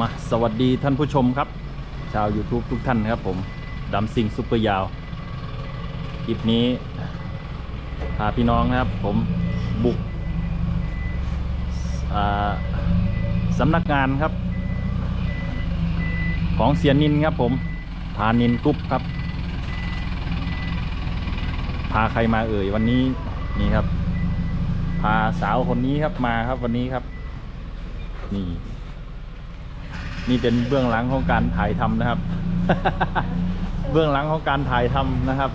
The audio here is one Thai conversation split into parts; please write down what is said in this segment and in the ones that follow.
มาสวัสดีท่านผู้ชมครับ ชาว YouTube ทุกท่านนะครับผมดำซิงซุปเปอร์ยาวคลิปนี้พาพี่น้องนะครับผมบุกอ่าสำนักงานครับ ของเสียนินครับผมพานินกรุ๊ปครับ พาใครมาเอ่ยวันนี้นี่ครับ พาสาวคนนี้ครับมาครับวันนี้ครับ นี่ นี่เป็นเบื้องหลังของการถ่ายทำนะครับ เบื้องหลังของการถ่ายทำนะครับ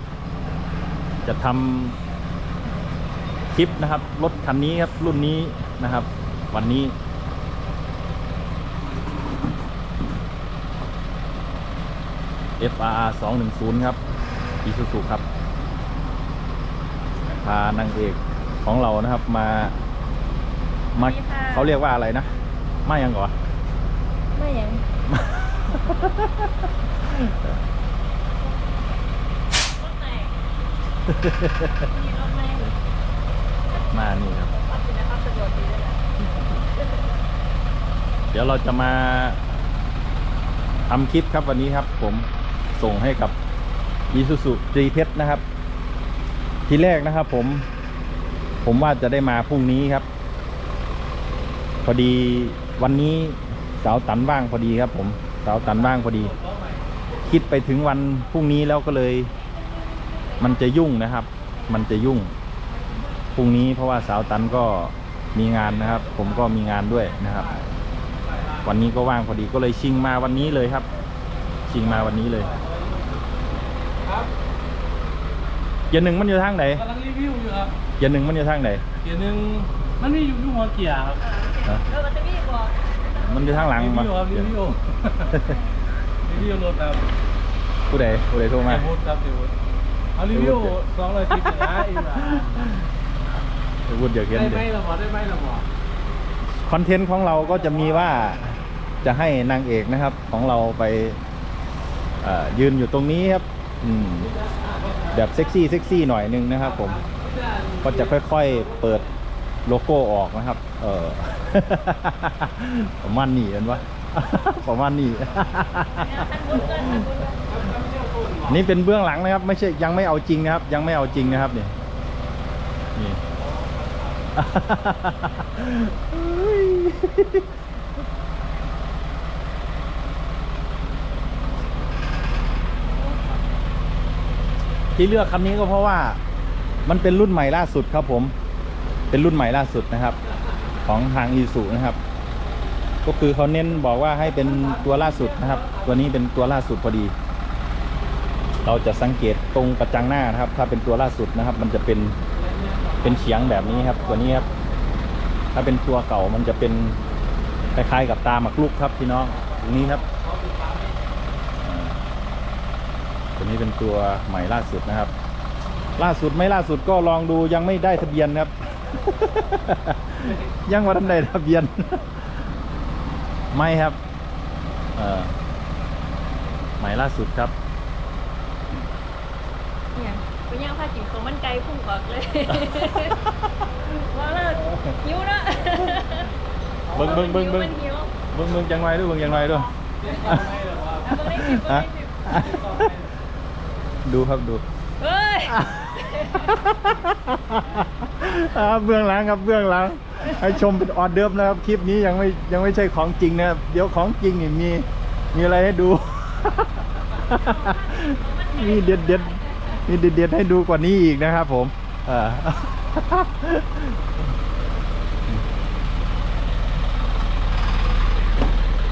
จะทำคลิปนะครับรถคันนี้ครับรุ่นนี้นะครับ วันนี้ FR 210 ครับ Isuzu ครับ พานางเอกของเรานะครับมามาสวัสดีค่ะเขาเรียกว่าอะไรนะไม่ยังก่อนไม่ยังรถแตกมีรถแม่มานี่ครับ เดี๋ยวเราจะมาทำคลิปครับวันนี้ครับ ผมส่งให้กับ Isuzu ตรีเพชรนะครับ ทีแรกนะครับ ผม ผมว่าจะได้มาพรุ่งนี้ครับ พอดีวันนี้ สาวตันว่างพอดีครับ ผมสาวตันว่างพอดี คิดไปถึงวันพรุ่งนี้แล้วก็เลย มันจะยุ่งนะครับ มันจะยุ่งพรุ่งนี้เพราะว่าสาวตันก็มีงานนะครับ ผมก็มีงานด้วยนะครับ วันนี้ก็ว่างพอดีก็เลยชิงมาวันนี้เลยครับ ชิงมาวันนี้เลยครับเกียร์หนึ่งมันอยู่ทางไหนกำลังรีวิวอยู่ครับเกียร์หนึ่งมันอยู่ทางไหนเกียร์หนึ่งมันมีอยู่ที่หัวเกียร์ครับฮะเออมันจะมีบอก มันอยู่ทางหลังรีมาวิวครับรีวิวรีวิวรถครับผู้ใดผู้ใดโทรมาเดี๋ยวพูดครับเดี๋ยวพูดเอารีวิวสองร้อยสิบนะอีกนะพูดเดี๋ยวเกินได้เดี๋ไหมยวเราบอกได้ไหมเราบอกคอนเทนต์ของเราก็จะมีว่าจะให้นางเอกนะครับ ของเราไปเอ่อยืนอยู่ตรงนี้ครับอืมแบบเซ็กซี่เซ็กซี่หน่อยนึงนะครับ ผมก็จะค่อยๆเปิดโลโก้ออกนะครับ เออ ประมาณนี้เห็นปะประมาณนี้ทันบุญเกินทันบุญเกินนี่เป็นเบื้องหลังนะครับ ไม่ใช่ยังไม่เอาจริงนะครับ ยังไม่เอาจริงนะครับเนี่นี่ที่เลือกคันนี้ก็เพราะว่ามันเป็นรุ่นใหม่ล่าสุดครับผม เป็นรุ่นใหม่ล่าสุดนะครับ ของทางอีสุนะครับ ก็คือเขาเน้นบอกว่าให้เป็นตัวล่าสุดนะครับ ตัวนี้เป็นตัวล่าสุดพอดี เราจะสังเกตตรงกระจังหน้านะครับ ถ้าเป็นตัวล่าสุดนะครับ มันจะเป็นเป็นเฉียงแบบนี้ครับ ตัวนี้ครับ ถ้าเป็นตัวเก่ามันจะเป็นคล้ายๆกับตาหมักลุกครับพี่น้องตรงนี้ครับตัวนี้เป็นตัวใหม่ล่าสุดนะครับ ล่าสุดไม่ล่าสุดก็ลองดูยังไม่ได้ทะเบียนครับ ยังว่าทันได้ทะเบียน ไม่ครับ เอ่อใหม่ล่าสุดครับเนี่ยเป็นยังผ้าจิ๋วของมันไกลพุ่งออกเลยว่าเลิกหิวนะเบิ่งเบิ่งเบิ่งเบิ่งมันหิวเบิ่งเบิ่งจังไรด้วยเบิ่งจังไรด้วยเอาเบิ่งได้สิเบิ่งฮะได้สิดูครับดูเฮ้ย อ่าเบื้องหลังครับเบื้องหลังให้ชมเป็นออเดิร์ฟนะครับคลิปนี้ยังไม่ยังไม่ใช่ของจริงนะครับเดี๋ยวของจริงนี่มีมีอะไรให้ดู มีเด็ดเด็ดมีเด็ดเด็ดให้ดูกว่านี้อีกนะครับผมเออ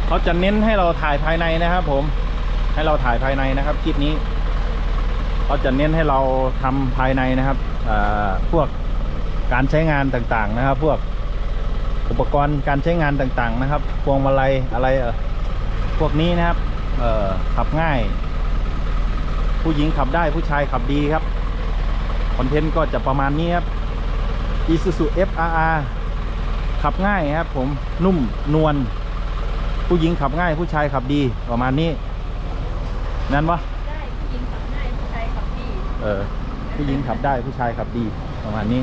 เขาจะเน้นให้เราถ่ายภายในนะครับผม ให้เราถ่ายภายในนะครับคลิปนี้ เขาจะเน้นให้เราทำภายในนะครับเอ่อพวกการใช้งานต่างๆนะครับ พวกอุปกรณ์การใช้งานต่างๆนะครับ พวงมาลัยอะไรเออพวกนี้นะครับเอ่อขับง่าย ผู้หญิงขับได้ผู้ชายขับดีครับคอนเทนต์ก็จะประมาณนี้ครับ Isuzu FRR ขับง่ายครับ ผมนุ่มนวลผู้หญิงขับง่าย ผู้ชายขับดีประมาณนี้นั่นปะได้ผู้หญิงขับง่ายผู้ชายขับดี เออผู้หญิงขับได้ผู้ชายขับดีประมาณนี้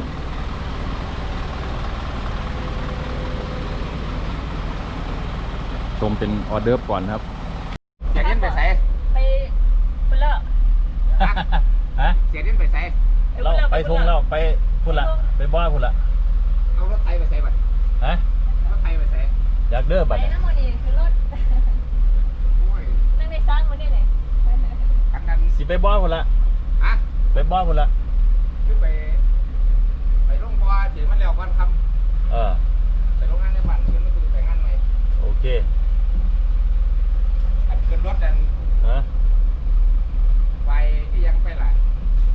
ชชมเป็นออเดอร์ฟก่อนครับเสียเดินไปใส่ไปไปเลอะฮะเสียเดินไปใส่เราไปทงแล้วไปพุ่นละไปบ้าพุ่นละเอารถไทยไปใส่บัตรฮะรถไทยไปใส่อยากเด้อไปบัดเนี่ยน้ำมันนี่คือรถโอ้ยนั่งในซ้อนมันนี่ไหนกันนั้นสิไปบ้าพุ่นละอะ ไปบ้าพุ่นละ คือไป ไปลงบัวเสียมันแล้ววันคเออำไปลงงานในบ้านเพื่อนไม่คือไปงานไหมโอเคอันขึ้นรถดันฮะ ไปที่ยังไปหลาย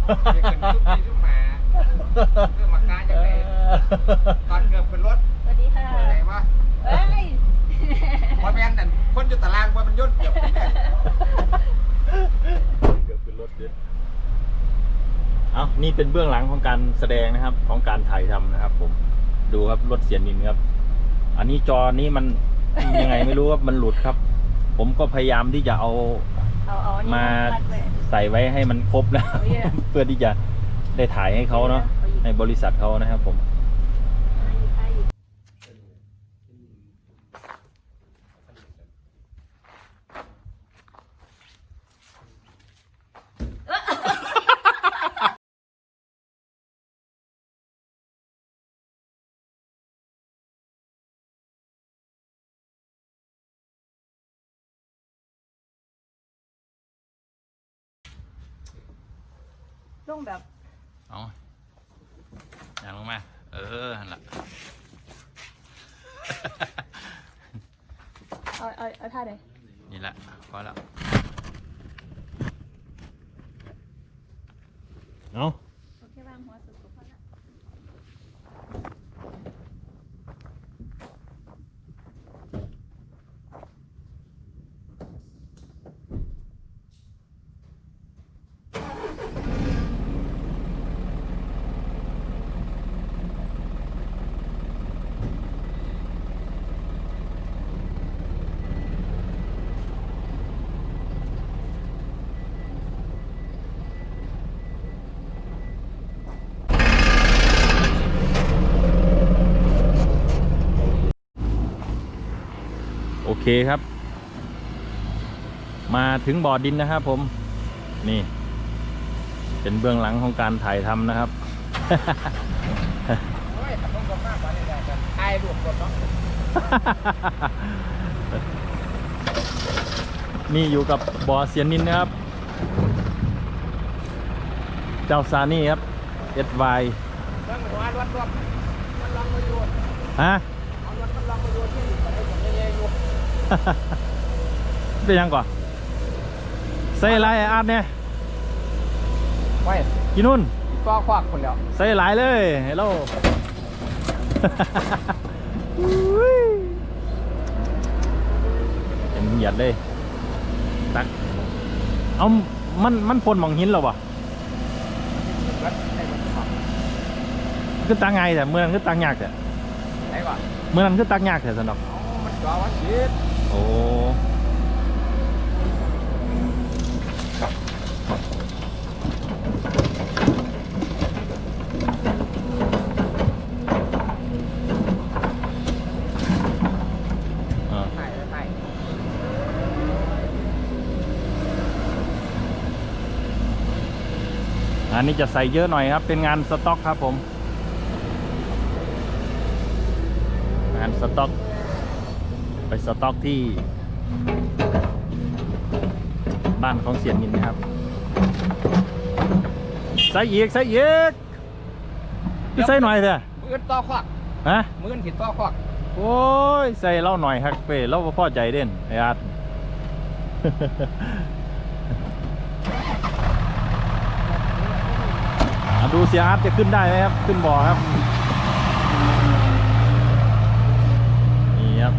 ไปขึ้นทุกทีทุกหมาเรื่องมากาจังเลยตอนเกือบขึ้นรถ สวัสดีค่ะ ไปไหนวะ เฮ้ย พอแมนแต่คนอยู่ตารางว่ามันย่นเกือบขึ้นแน่ เกือบขึ้นรถเด็ดเอา นี่เป็นเบื้องหลังของการแสดงนะครับ ของการถ่ายทำนะครับ ผม ดูครับรถเสียนินครับ อันนี้จอนี้มันยังไงไม่รู้ครับมันหลุดครับ ผมก็พยายามที่จะเอาเอาเอาอันนี้มารัดไว้ใส่ไว้ให้มันครบนะเอาอีกอะเพื่อที่จะได้ถ่ายให้เขาเนาะเอาอีกในบริษัทเขานะครับ ผม เอาอีกเอาอีก ลงแบบเอาอย่างลงมา เออหันละเอาเอาเอาท่าไหนนี่แหละพอแล้วเอาโอเควางหัวสุด เคครับ มาถึงบ่อดินนะครับผมนี่ เป็นเบื้องหลังของการถ่ายทำนะครับโอ้ยขับรถก็มากกว่านี้ได้กันไอ้รวมรถเนาะนี่อยู่กับบ่อเสียนนินนะครับ เจ้าซานี่ครับ SY เรื่องหัวรถรถมันลองมาอยู่ฮะ เอารถมันลองมาอยู่ที่อยู่ไปได้ผมเย่ๆอยู่เป็นยังก่อนใส่หลายไอ้อาดเนี่ยไว้กินนุ่นก็ควักคนแล้วใส่หลายเลยเฮลโลเห็นเหยียดเลยตักเอามันมันพ่นหมองหินแล้ววะรถได้รถขับคือตักไงายแต่เมื่อนั้นคือตักยากแต่ไหนก่อนเมื่อนั้นคือตักยากแต่สนอกเอามันจอวันชีดโอ้ถ่ายแล้วถ่ายอันนี้จะใส่เยอะหน่อยครับ เป็นงานสต็อกครับผม งานสต็อก ไปสต็อกที่ บ้านของเสียนมินนะครับใส่อีกใส่อีกพี่ใส่หน่อยเถอะมือต่อควักฮะมือผิดต่อควักโอ้ยใส่เล่าหน่อยฮักเป้เล่าบ่พอใจเด่นไอ้อาร์ตอะดูเสียอาร์ตจะขึ้นได้ไหมครับ ขึ้นบ่อครับ นี่ครับ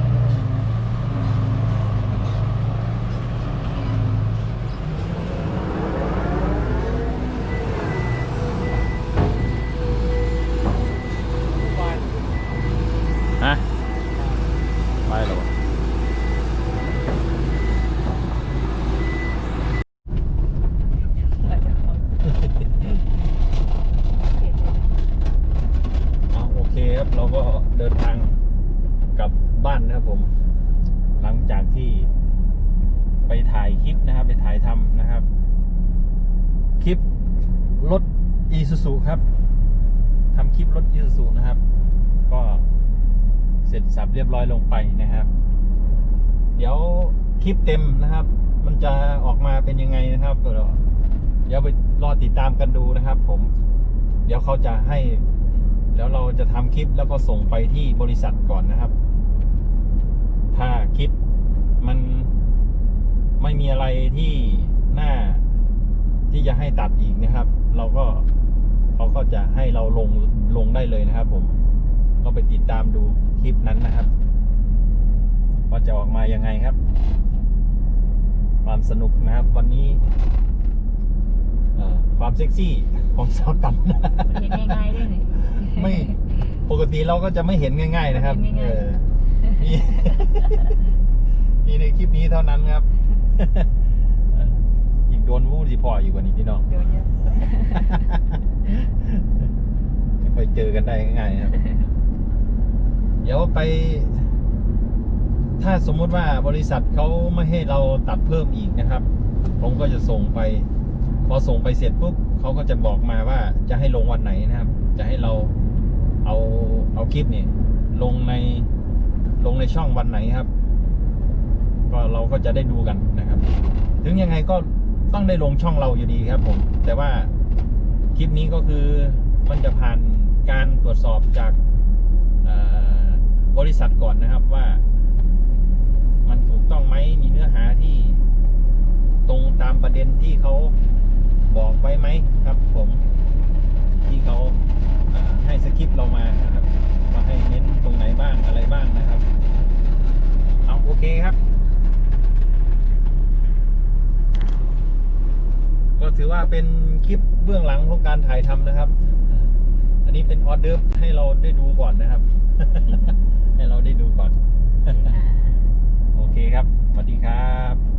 ฮะไปแล้ววะเอาโอเคครับ เราก็เดินทางกลับบ้านนะครับผม พ หลังจากที่ไปถ่ายคลิปนะครับ ไปถ่ายทำนะครับ คลิปรถอีซูซูครับทำคลิปรถอีซูซูนะครับ ก็เสร็จสับเรียบร้อยลงไปนะครับ เดี๋ยวคลิปเต็มนะครับ มันจะออกมาเป็นยังไงนะครับเดี๋ยวไปรอติดตามกันดูนะครับ ผม เดี๋ยวเขาจะให้ แล้วเราจะทำคลิปแล้วก็ส่งไปที่บริษัทก่อนนะครับ ถ้าคลิปมันไม่มีอะไรที่น่า ที่จะให้ตัดอีกนะครับ เราก็เขาก็จะให้เราลงลงได้เลยนะครับ ผม ก็ไปติดตามดูคลิปนั้นนะครับว่าจะออกมายังไงครับ ความสนุกนะครับ วันนี้เอ่อความเซ็กซี่ของสาวกันเห็นง่ายๆด้วยนี่ไม่ปกติเราก็จะไม่เห็นง่าย ๆ นะครับไม่เห็นง่ายๆเออมีมีในคลิปนี้เท่านั้นครับอีก โดนวูดสิพออีกกว่านี้พี่น้อง โดนเยอะไม่ค่อยเจอกันได้ง่ายๆครับ เดี๋ยวไป ถ้าสมมุติว่าบริษัทเขาไม่ให้เราตัดเพิ่มอีกนะครับ ผมก็จะส่งไป พอส่งไปเสร็จปุ๊บเขาก็จะบอกมาว่าจะให้ลงวันไหนนะครับ จะให้เราเอาเอาคลิปเนี่ยลงในลงในช่องวันไหนครับ ก็เราก็จะได้ดูกันนะครับ ถึงยังไงก็ ต้องได้ลงช่องเราอยู่ดีครับผม แต่ว่าคลิปนี้ก็คือมันจะผ่านการตรวจสอบจากบริษัทก่อนนะครับว่า มันถูกต้องไหมมีเนื้อหาที่ตรงตามประเด็นที่เขาบอกไว้ไหมครับ ผมที่เขาเอ่อให้สคริปต์เรามานะครับว่าให้เน้นตรงไหนบ้างอะไรบ้างนะครับ เอาโอเคครับ ก็ถือ ว่าเป็นคลิปเบื้องหลังของการถ่ายทำนะครับ อันนี้เป็นออเดอร์ฟให้เราได้ดูก่อนนะครับ ให้เราได้ดูก่อนอ่าโอเคครับ สวัสดีครับ